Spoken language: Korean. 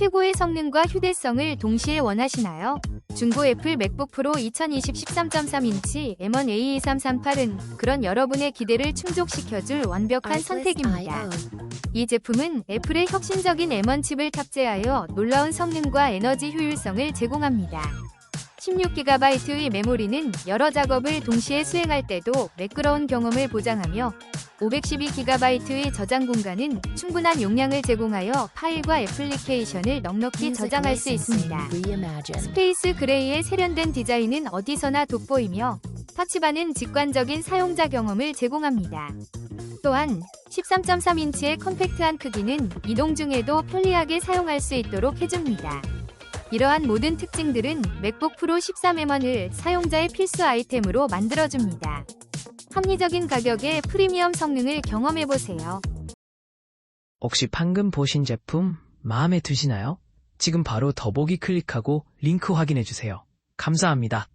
최고의 성능과 휴대성을 동시에 원하시나요? 중고 애플 맥북 프로 2020 13.3인치 M1 A2338은 그런 여러분의 기대를 충족시켜줄 완벽한 선택입니다. 이 제품은 애플의 혁신적인 M1 칩을 탑재하여 놀라운 성능과 에너지 효율성을 제공합니다. 16GB의 메모리는 여러 작업을 동시에 수행할 때도 매끄러운 경험을 보장하며 512GB의 저장 공간은 충분한 용량을 제공하여 파일과 애플리케이션을 넉넉히 저장할 수 있습니다. 스페이스 그레이의 세련된 디자인은 어디서나 돋보이며 터치바는 직관적인 사용자 경험을 제공합니다. 또한 13.3인치의 컴팩트한 크기는 이동 중에도 편리하게 사용할 수 있도록 해줍니다. 이러한 모든 특징들은 맥북 프로 13M1을 사용자의 필수 아이템으로 만들어줍니다. 합리적인 가격에 프리미엄 성능을 경험해보세요. 혹시 방금 보신 제품 마음에 드시나요? 지금 바로 더보기 클릭하고 링크 확인해주세요. 감사합니다.